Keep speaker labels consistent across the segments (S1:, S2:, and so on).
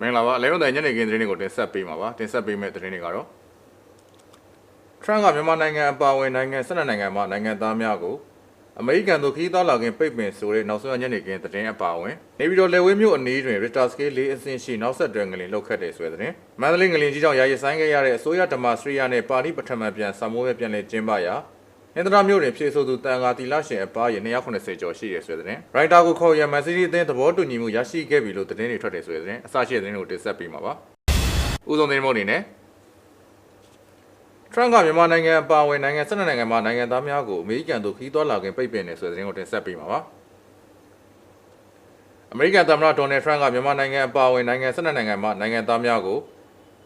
S1: မင်္ဂလာပါအလဲရုံတိုင်ညနေခင်းသတင်းတွေကိုတင်ဆက်ပေးမှာပါတင်ဆက်ပေးမယ့်သတင်းတွေကတော့ထရန့်ကမြန်မာနိုင်ငံအပါအဝင်နိုင်ငံ၁၂နိုင်ငံမှာနိုင်ငံသားများကိုအမေရိကန်တို့ခီးသားလာခင်ပိတ်ပင်ဆိုတဲ့နောက်ဆုံးညနေခင်းသတင်းအပါအဝင်နေပြည်တော်လေဝင်းမြို့အနီးတွင် Richter scale ၄အဆင့်ရှိနောက်ဆက်တွဲငလင်လောက်ခတ်တဲ့ဆွဲသတင်းမန္တလေးငလင်ကြီးကြောင့်ရာရဆိုင်ခဲ့ရတဲ့အစိုးရဓမ္မစရိယနဲ့ပါဠိပထမပြန်စာမိုးပဲပြန်လည်ကျင်းပရာ အင်္ဒရာမြို့တွင်ဖြည့်ဆို့သူတန်ဃာတီလရှင်အပါးရေ280ကျော်ရှိရဆွဲတဲ့ရိုက်တာကိုခေါ်ရမန်စီးတီးအသင်းသဘောတူညီမှုရရှိခဲ့ပြီလို့သတင်းတွေထွက်တယ်ဆိုတဲ့အစရှိတဲ့သတင်းကိုတင်ဆက်ပေးမှာပါ။ဦးဆုံးသတင်းမို့အနေနဲ့ထရန့်ကမြန်မာနိုင်ငံအပါအဝင်နိုင်ငံ၁၂နိုင်ငံမှာနိုင်ငံသားများကိုအမေရိကန်တို့ခီးသွွာလာခင်ပိတ်ပင်နေဆိုတဲ့သတင်းကိုတင်ဆက်ပေးမှာပါ။အမေရိကန်သမ္မတဒေါ်နယ်ထရန့်ကမြန်မာနိုင်ငံအပါအဝင်နိုင်ငံ၁၂နိုင်ငံမှာနိုင်ငံသားများကို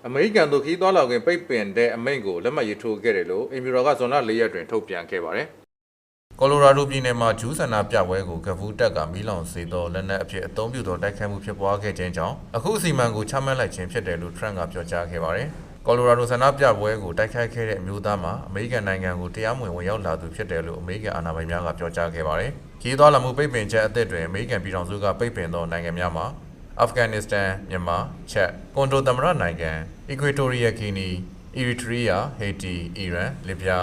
S1: အမေရိကန်တို့ခီးသွွာလာခင်ပိတ်ပင်တဲ့အမိန့်ကိုလက်မှတ်ရေးထိုးခဲ့တယ်လို့အင်ပီရောကဇွန်လ၄ရက်တွင်ထုတ်ပြန်ခဲ့ပါတယ်။ကိုလိုရာဒိုပြည်နယ်မှာဂျူးဆန္ဒပြပွဲကိုကဖူးတက်ကမီးလောင်စေသောလက်နက်အဖြစ်အသုံးပြုသောတိုက်ခိုက်မှုဖြစ်ပွားခဲ့ခြင်းကြောင့်အခုအစီအမံကိုချမှတ်လိုက်ခြင်းဖြစ်တယ်လို့ထရန့်ကပြောကြားခဲ့ပါတယ်။ကိုလိုရာဒိုဆန္ဒပြပွဲကိုတိုက်ခိုက်ခဲ့တဲ့အမျိုးသားမှာအမေရိကန်နိုင်ငံကိုတရားမဝင်ဝင်ရောက်လာသူဖြစ်တယ်လို့အမေရိကန်အာဏာပိုင်များကပြောကြားခဲ့ပါတယ်။ခီးသွွာလာမှုပိတ်ပင်ချက်အသစ်တွင်အမေရိကန်ပြည်ထောင်စုကပိတ်ပင်သောနိုင်ငံများမှာ အာဖဂန်နစ္စတန်မြန်မာချက်ကွန်တိုသမရနိုင်ငံအီကွေတိုရီယာဂီနီအီရီထရီးယာဟေတီအီရန်လစ်ဗျာ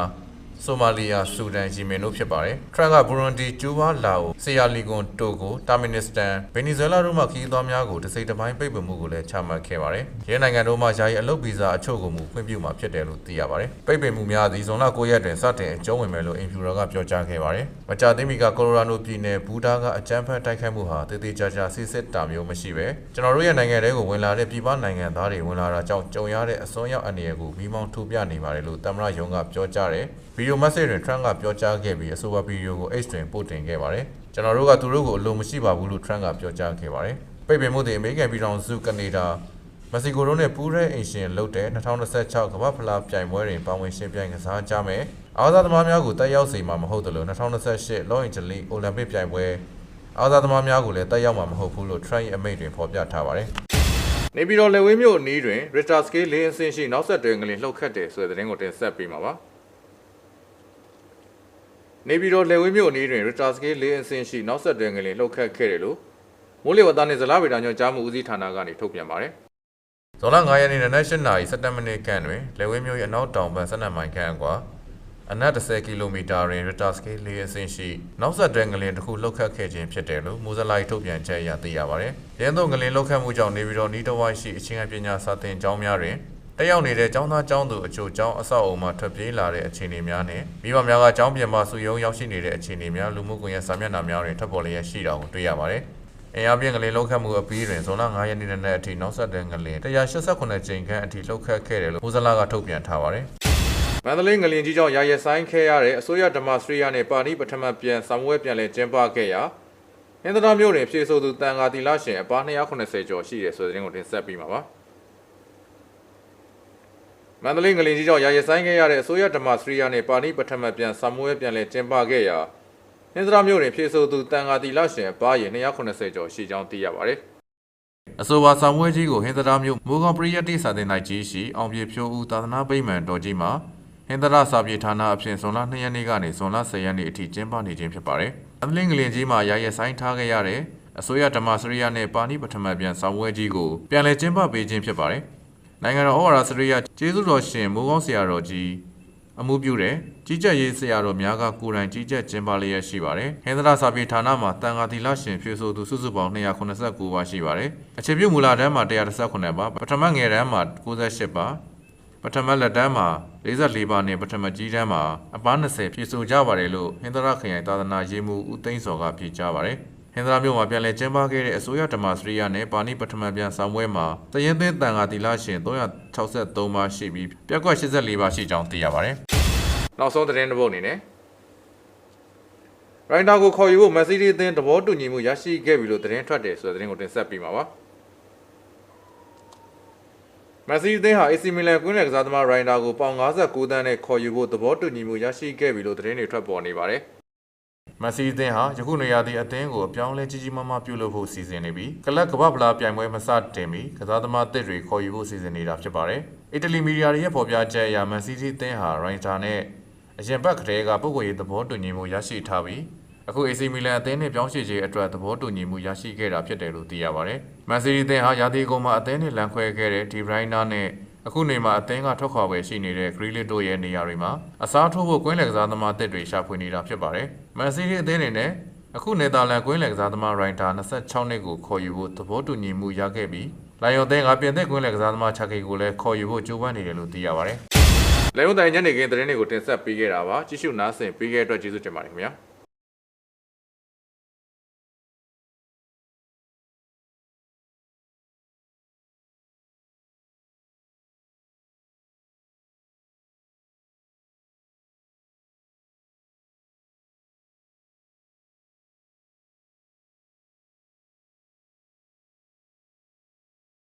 S1: ဆိုမာလီယာဆူဒန်ယီမင်တို့ဖြစ်ပါတယ်။ထရန့်ကဘူရွန်ဒီကျူးဘားလာအိုဆီယာလီဂွန်တိုဂိုတာမီနစ္စတန်ဗင်နီဇွဲလားတို့မှခရီးသွားများကိုတစိမ့်တစ်ပိုင်းပိတ်ပင်မှုကိုလည်းချမှတ်ခဲ့ပါတယ်။ရဲနိုင်ငံတို့မှယာယီအလုပ်ဗီဇာအချို့ကိုမူခွင့်ပြုမှာဖြစ်တယ်လို့သိရပါတယ်။ပိတ်ပင်မှုများသည်ဇွန်လ9ရက်တွင်စတင်အကျုံးဝင်မယ်လို့အင်ဖြူရာကပြောကြားခဲ့ပါတယ်။မကြာသေးမီကကိုလိုရာဒိုပြည်နယ်ဘူဒါကအကြမ်းဖက်တိုက်ခိုက်မှုဟာတည်တည်ကြာကြာစစ်စစ်တာမျိုးမရှိပဲကျွန်တော်တို့ရဲ့နိုင်ငံထဲကိုဝင်လာတဲ့ပြည်ပနိုင်ငံသားတွေဝင်လာတာကြောင့်ကြုံရတဲ့အစွန်းရောက်အနေအကူမိမောင်းထုတ်ပြနေပါတယ်လို့သမ္မတယုံကပြောကြားတယ်။ဗီဒီယိုမက်ဆေ့တွင် Trump ကပြောကြားခဲ့ပြီးအဆိုပါဗီဒီယိုကို X တွင်ပို့တင်ခဲ့ပါတယ်။ကျွန်တော်တို့ကသူတို့ကိုအလိုမရှိပါဘူးလို့ Trump ကပြောကြားခဲ့ပါတယ်။ပိတ်ပင်မှုတွေအမေရိကန်ပြည်ထောင်စုကနေဒါမက္ဆီကိုတို့နဲ့ပူးရဲအင်ရှင်လုပ်တဲ့2026ကမ္ဘာဖလားပြိုင်ပွဲတွင်ပါဝင်ရှင်ပြိုင်ကစားကြမယ်။အားကစားသမားများကိုတက်ရောက်စေမှာမဟုတ်သလို2028လော့အင်ဂျလီအိုလံပစ်ပြိုင်ပွဲအားကစားသမားများကိုလည်းတက်ရောက်မှာမဟုတ်ဘူးလို့ Trump ၏အမိန့်တွင်ဖော်ပြထားပါတယ်။နေပြည်တော်လေဝင်းမြို့အနီးတွင် Richter scale ၄အဆင့်ရှိနောက်ဆက်တွဲငလင်လှုပ်ခတ်တယ်ဆိုတဲ့သတင်းကိုတင်ဆက်ပေးမှာပါ။ နေပြည်တော်လေဝင်းမြို့အနီးတွင် Richter scale ၄အဆင့်ရှိနောက်ဆက်တွဲငလင်လှုပ်ခတ်ခဲ့တယ်လို့မိုးလေဝသနှင့်ဇလဗေဒညွှန်ကြားမှုဦးစီးဌာနကနေထုတ်ပြန်ပါတယ်။ဇွန်လ9ရက်နေ့နနက်၈နာရီ17မိနစ်ခန့်တွင်လေဝင်းမြို့၏အနောက်တောင်ဘက်12မိုင်ခန့်အကွာအနက်10ကီလိုမီတာတွင် Richter scale ၄အဆင့်ရှိနောက်ဆက်တွဲငလင်တစ်ခုလှုပ်ခတ်ခဲ့ခြင်းဖြစ်တယ်လို့မူဇလိုက်ထုတ်ပြန်ချက်အရသိရပါတယ်။ရင်းသောငလင်လှုပ်ခတ်မှုကြောင့်နေပြည်တော်နီးတစ်ဝိုက်ရှိအချင်းအပညာစာသင်ကျောင်းများတွင် တက်ရောက်နေတဲ့ကျောင်းသားကျောင်းသူအချို့ကျောင်းအဆောက်အအုံမှထွက်ပြေးလာတဲ့အခြေအနေများနဲ့မိဘများကကျောင်းပြင်ပစုယုံရောက်ရှိနေတဲ့အခြေအနေများလူမှုကွန်ရက်စာမျက်နှာများတွင်ထပ်ပေါ်လျက်ရှိတာကိုတွေ့ရပါတယ်။အင်အားပြင်းငလင်လှုပ်ခတ်မှုအပြီးတွင်ဇွန်လ9ရက်နေ့နဲ့အထိနောက်ဆက်တွဲငလင်188ကြိမ်ခန့်အထိလှုပ်ခတ်ခဲ့တယ်လို့မူဇလာကထုတ်ပြန်ထားပါတယ်။မန္တလေးငလင်ကြီးကြောင့်ရာရဆိုင်ခဲရတဲ့အစိုးရဓမ္မစရိယနဲ့ပါဠိပထမပြန်စာမွေးပြန်လည်ကျင်းပခဲ့ရာအင်္ဒရာမြို့တွင်ဖြည့်ဆို့သူတန်ဃာတီလရှင်အပါ280ကျော်ရှိတယ်ဆိုတဲ့သတင်းကိုတင်ဆက်ပေးမှာပါ။ မန္တလေးငလင်ကြီးကြောင့်ရာရဆိုင်ခဲ့ရတဲ့အစိုးရဓမ္မစရိယနဲ့ပါဠိပထမပြန်စာမွေးပြန်လည်ကျင်းပခဲ့ရာအင်္ဒရာမြို့တွင်ဖြည့်ဆို့သူတန်ဃာတီလရှင်အပါရေ280ကျော်ရှိကြောင်းသိရပါတယ်။အဆိုပါဆောင်ဝဲကြီးကိုဟင်္ဒရာမြို့မိုးကောင်ပရိယတ်တိစာတင်နိုင်ကြီးရှိအောင်ပြေဖြိုးဦးသာသနာ့ဗိမာန်တော်ကြီးမှာဟင်္ဒရာစာပြေဌာနအဖြစ်ဇွန်လ2ရက်နေ့ကနေဇွန်လ10ရက်နေ့အထိကျင်းပနေခြင်းဖြစ်ပါတယ်။အသလင်းငလင်ကြီးမှာရာရဆိုင်ထားခဲ့ရတဲ့အစိုးရဓမ္မစရိယနဲ့ပါဏိပထမပြန်ဆောင်ဝဲကြီးကိုပြန်လည်ကျင်းပပေးခြင်းဖြစ်ပါတယ်။ နိုင်ငံတော်ဩဝါဒစရိယကျေးဇူးတော်ရှင်မိုးကောင်းဆရာတော်ကြီးအမှုပြုတဲ့ကြီးကြပ်ရေးဆရာတော်များကကိုယ်တိုင်ကြီးကြပ်ကျင်းပလျက်ရှိပါတယ်။ဟင်္ဒရာစာပေဌာနမှာတန်ဃာတိလရှင်ဖြူဆိုသူစုစုပေါင်း289ပါရှိပါတယ်။အခြေပြုမူလာတန်းမှာ118ပါပထမငယ်တန်းမှာ98ပါပထမလက်တန်းမှာ44ပါနဲ့ပထမကြီးတန်းမှာအပား20ပြည့်စုံကြပါတယ်လို့ဟင်္ဒရာခရိုင်သာသနာရေးမှုဦးသိန်းစော်ကဖြေကြားပါတယ်။ ဟင်္ဒရာမြို့မှာပြန်လည်ကျင်းပခဲ့တဲ့အစိုးရဓမ္မစရိယနဲ့ပါဏိပထမပြန်ဆောင်ပွဲမှာတရင်သင်းတန်ဃာတိလရှင်363ပါရှိပြီးပြက်ကွက်84ပါရှိကြောင်းသိရပါတယ်။နောက်ဆုံးသတင်းတစ်ပုဒ်အနေနဲ့ရိုင်းတာကိုခေါ်ယူဖို့မက်ဆီဒီအသင်းသဘောတူညီမှုရရှိခဲ့ပြီလို့သတင်းထွက်တယ်ဆိုတဲ့သတင်းကိုတင်ဆက်ပေးမှာပါ။မက်ဆီဒီအသင်းဟာ AC Milan ကွင်းလယ်ကစားသမားရိုင်းတာကိုပေါင်59တန်းနဲ့ခေါ်ယူဖို့သဘောတူညီမှုရရှိခဲ့ပြီလို့သတင်းတွေထွက်ပေါ်နေပါတယ်။ မက်ဆီအသင်းဟာယခုနေရာသည့်အသင်းကိုအပြောင်းလဲကြီးကြီးမားမားပြုလုပ်ဖို့စီစဉ်နေပြီးကလပ်ကမ္ဘာဖလားပြိုင်ပွဲမစတင်မီကစားသမားသစ်တွေခေါ်ယူဖို့စီစဉ်နေတာဖြစ်ပါတယ်။အီတလီမီဒီယာတွေရဲ့ဖော်ပြချက်အရမန်စီးတီးအသင်းဟာရိုင်းတာနဲ့အရင်ဘက်ကတည်းကပုဂ္ဂိုလ်ရေးသဘောတူညီမှုရရှိထားပြီးအခု AC Milan အသင်းနဲ့ပြောင်းရွှေ့ခြင်းအတွက်သဘောတူညီမှုရရှိခဲ့တာဖြစ်တယ်လို့သိရပါတယ်။မန်စီးတီးအသင်းဟာရာသီကုန်မှာအသင်းနဲ့လန်ခွဲခဲ့တဲ့ဒီဘရိုင်းနာနဲ့အခုနေမှာအသင်းကထွက်ခွာပွဲရှိနေတဲ့ဂရီလစ်တို့ရဲ့နေရာတွေမှာအစားထိုးဖို့ကွင်းလယ်ကစားသမားအသစ်တွေရှာဖွေနေတာဖြစ်ပါတယ်။ မန်စီးတီးအသင်းအနေနဲ့အခုနယ်သာလန်ကွင်းလယ်ကစားသမားရိုင်တာ26နှစ်ကိုခေါ်ယူဖို့သဘောတူညီမှုရခဲ့ပြီးလိုင်ယွန်သင်းကပြင်သစ်ကွင်းလယ်ကစားသမားချာကေကိုလည်းခေါ်ယူဖို့ကြိုးပမ်းနေတယ်လို့သိရပါတယ်။လေယွန်တိုင်ညနေခင်းသတင်းတွေကိုတင်ဆက်ပေးခဲ့တာပါ။ကြည့်ရှုနားဆင်ပေးခဲ့တဲ့အတွက်ကျေးဇူးတင်ပါတယ်ခင်ဗျာ။